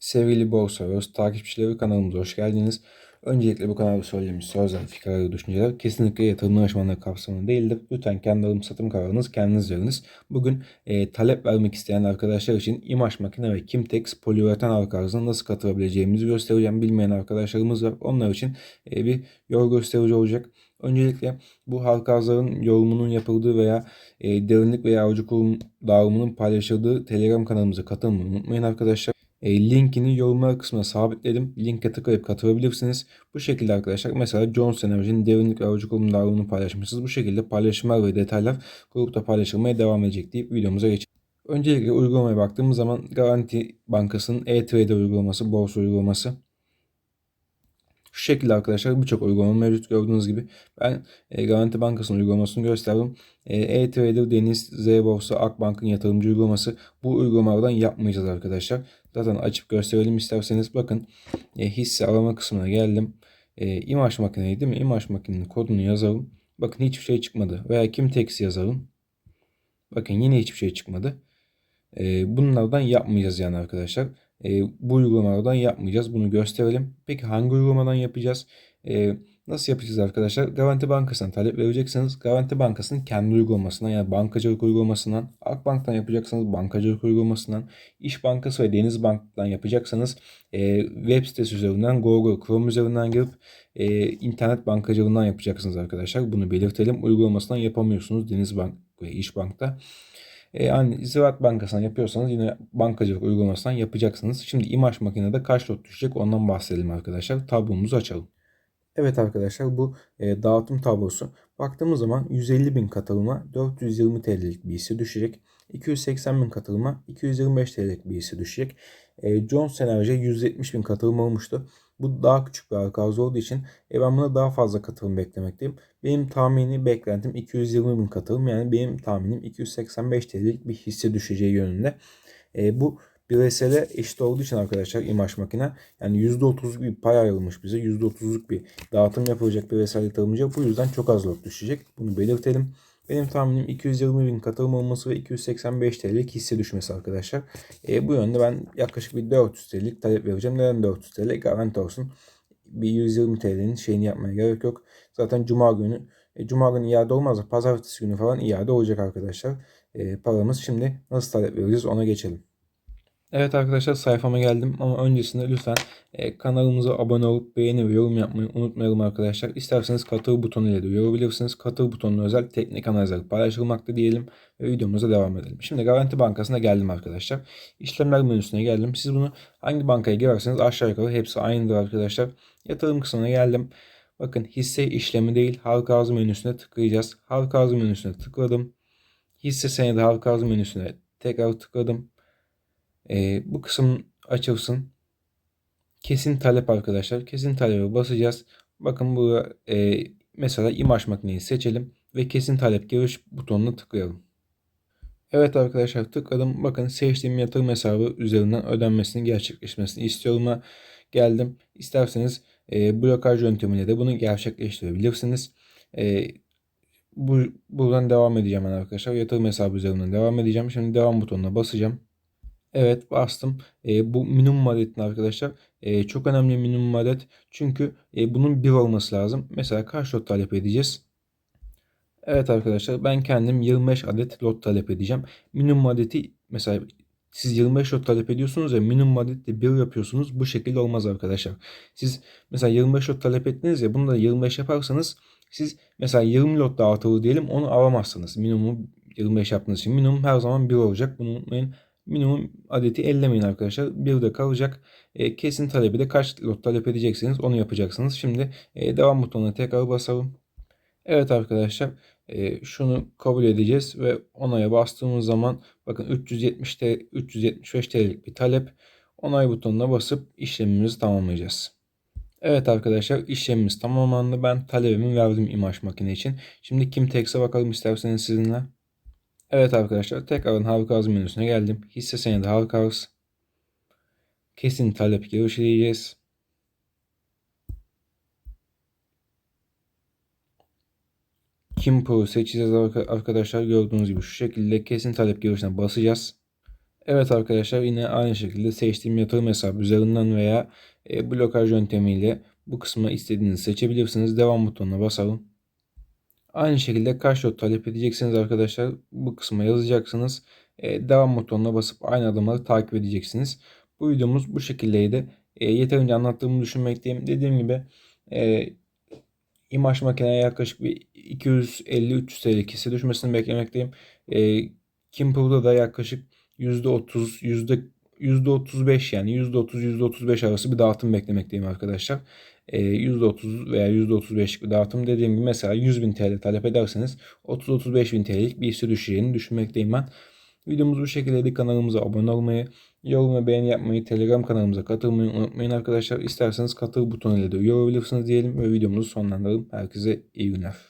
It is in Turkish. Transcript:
Sevgili Borsa Öz takipçileri kanalımıza hoş geldiniz. Öncelikle bu kanalda söylediğimiz sözler, fikirler ve düşünceler kesinlikle yatırım danışmanlığı kapsamında değildir. Lütfen kendi alım satım kararınız kendiniz veriniz. Bugün e, talep vermek isteyen arkadaşlar için İmaş Makine ve Kimtex poliüreten halka arzına nasıl katılabileceğimizi göstereceğim. Bilmeyen arkadaşlarımız var. Onlar için e, bir yol gösterici olacak. Öncelikle bu halka arzların yorumunun yapıldığı veya e, derinlik veya avcı kurum dağılımının paylaşıldığı Telegram kanalımıza katılmayı unutmayın arkadaşlar. E, linkini yorumlar kısmına sabitledim. Linke tıklayıp katılabilirsiniz. Bu şekilde arkadaşlar mesela Jones Enerji'nin derinlik ve avcı kurum dağılımını paylaşmışsınız. Bu şekilde paylaşımlar ve detaylar grupta paylaşılmaya devam edecek deyip videomuza geçelim. Öncelikle uygulamaya baktığımız zaman Garanti Bankası'nın e-Trader uygulaması, borsa uygulaması şu şekilde arkadaşlar birçok uygulama mevcut gördüğünüz gibi. Ben e, Garanti Bankası'nın uygulamasını gösterdim. E, E-Trader, Deniz, Z Borsa, Akbank'ın yatırımcı uygulaması. Bu uygulamalardan yapmayacağız arkadaşlar. Zaten açıp gösterelim isterseniz. Bakın e, hisse arama kısmına geldim. E, imaj makineyi değil mi? İmaj makinenin kodunu yazalım. Bakın hiçbir şey çıkmadı. Veya Kimtex yazalım. Bakın yine hiçbir şey çıkmadı. E, bunlardan yapmayacağız yani arkadaşlar. E, bu uygulamalardan yapmayacağız. Bunu gösterelim. Peki hangi uygulamadan yapacağız? E, nasıl yapacağız arkadaşlar? Garanti Bankası'na talep vereceksiniz. Garanti Bankası'nın kendi uygulamasından yani bankacılık uygulamasından, Akbank'tan yapacaksanız bankacılık uygulamasından, İş Bankası ve Deniz Bank'tan yapacaksanız e, web sitesi üzerinden Google Chrome üzerinden girip e, internet bankacılığından yapacaksınız arkadaşlar. Bunu belirtelim. Uygulamasından yapamıyorsunuz Deniz Bank ve İş Bank'ta. E, yani Ziraat Bankası'ndan yapıyorsanız yine bankacılık uygulamasından yapacaksınız. Şimdi imaj makinede kaç lot düşecek ondan bahsedelim arkadaşlar. Tablomuzu açalım. Evet arkadaşlar bu e, dağıtım tablosu. Baktığımız zaman 150 bin katılıma 420 TL'lik bir hisse düşecek. 280 bin katılıma 225 TL'lik bir hisse düşecek. E, Jones Enerji 170 bin katılım olmuştu. Bu daha küçük bir arka olduğu için e, ben buna daha fazla katılım beklemekteyim. Benim tahmini beklentim 220 bin katılım. Yani benim tahminim 285 TL'lik bir hisse düşeceği yönünde. E, bu bireysele eşit olduğu için arkadaşlar imaj makine yani %30'luk bir pay ayrılmış bize. %30'luk bir dağıtım yapılacak bireysel yatırımcıya. Bu yüzden çok az lot düşecek. Bunu belirtelim. Benim tahminim 220 bin katılım olması ve 285 TL'lik hisse düşmesi arkadaşlar. E, bu yönde ben yaklaşık bir 400 TL'lik talep vereceğim. Neden 400 TL? Garanti olsun. Bir 120 TL'nin şeyini yapmaya gerek yok. Zaten cuma günü e, Cuma günü iade olmaz da pazartesi günü falan iade olacak arkadaşlar. E, paramız şimdi nasıl talep vereceğiz ona geçelim. Evet arkadaşlar sayfama geldim ama öncesinde lütfen e, kanalımıza abone olup beğeni ve yorum yapmayı unutmayalım arkadaşlar. İsterseniz katıl butonu ile de yorabilirsiniz. Katıl butonuna özel teknik analizler paylaşılmakta diyelim ve videomuza devam edelim. Şimdi Garanti Bankası'na geldim arkadaşlar. İşlemler menüsüne geldim. Siz bunu hangi bankaya girerseniz aşağı yukarı hepsi aynıdır arkadaşlar. Yatırım kısmına geldim. Bakın hisse işlemi değil halka arz menüsüne tıklayacağız. Halka arz menüsüne tıkladım. Hisse senedi halka arz menüsüne tekrar tıkladım. E, bu kısım açılsın. Kesin talep arkadaşlar. Kesin talebe basacağız. Bakın bu e, mesela imaj makineyi seçelim ve kesin talep giriş butonuna tıklayalım. Evet arkadaşlar tıkladım. Bakın seçtiğim yatırım hesabı üzerinden ödenmesinin gerçekleşmesini istiyorum'a geldim. İsterseniz e, blokaj yöntemiyle de bunu gerçekleştirebilirsiniz. E, bu, buradan devam edeceğim ben arkadaşlar. Yatırım hesabı üzerinden devam edeceğim. Şimdi devam butonuna basacağım. Evet bastım. E, bu minimum adetin arkadaşlar. E, çok önemli minimum adet. Çünkü e, bunun bir olması lazım. Mesela kaç lot talep edeceğiz? Evet arkadaşlar ben kendim 25 adet lot talep edeceğim. Minimum adeti mesela siz 25 lot talep ediyorsunuz ya minimum adetle 1 yapıyorsunuz. Bu şekilde olmaz arkadaşlar. Siz mesela 25 lot talep ettiniz ya bunu da 25 yaparsanız siz mesela 20 lot dağıtılı diyelim onu alamazsınız. Minimum 25 yaptığınız için minimum her zaman 1 olacak. Bunu unutmayın minimum adeti ellemeyin arkadaşlar. Bir de kalacak. E, kesin talebi de kaç lot talep edeceksiniz onu yapacaksınız. Şimdi e, devam butonuna tekrar basalım. Evet arkadaşlar e, şunu kabul edeceğiz ve onaya bastığımız zaman bakın 370 TL, 375 TL'lik bir talep. Onay butonuna basıp işlemimizi tamamlayacağız. Evet arkadaşlar işlemimiz tamamlandı. Ben talebimi verdim imaj makine için. Şimdi Kimtex'e bakalım isterseniz sizinle. Evet arkadaşlar tekrardan arz menüsüne geldim. Hisse senedi arz. Kesin talep görüşleyeceğiz. Kim Pro seçeceğiz arkadaşlar. Gördüğünüz gibi şu şekilde kesin talep görüşüne basacağız. Evet arkadaşlar yine aynı şekilde seçtiğim yatırım hesabı üzerinden veya e, blokaj yöntemiyle bu kısmı istediğinizi seçebilirsiniz. Devam butonuna basalım. Aynı şekilde kaç lot talep edeceksiniz arkadaşlar. Bu kısma yazacaksınız. E, devam butonuna basıp aynı adımları takip edeceksiniz. Bu videomuz bu şekildeydi. E, yeterince anlattığımı düşünmekteyim. Dediğim gibi e, imaj makineye yaklaşık bir 250-300 TL kese düşmesini beklemekteyim. E, Kimpool'da da yaklaşık %30, yüzde %35 yani %30 %35 arası bir dağıtım beklemekteyim arkadaşlar. E, %30 veya %35'lik bir dağıtım dediğim gibi mesela 100.000 TL talep ederseniz 30-35.000 TL'lik bir hisse düşeceğini düşünmekteyim ben. Videomuz bu şekildeydi. Kanalımıza abone olmayı, yorum ve beğeni yapmayı, Telegram kanalımıza katılmayı unutmayın arkadaşlar. İsterseniz katıl butonuyla da üye olabilirsiniz diyelim ve videomuzu sonlandıralım. Herkese iyi günler.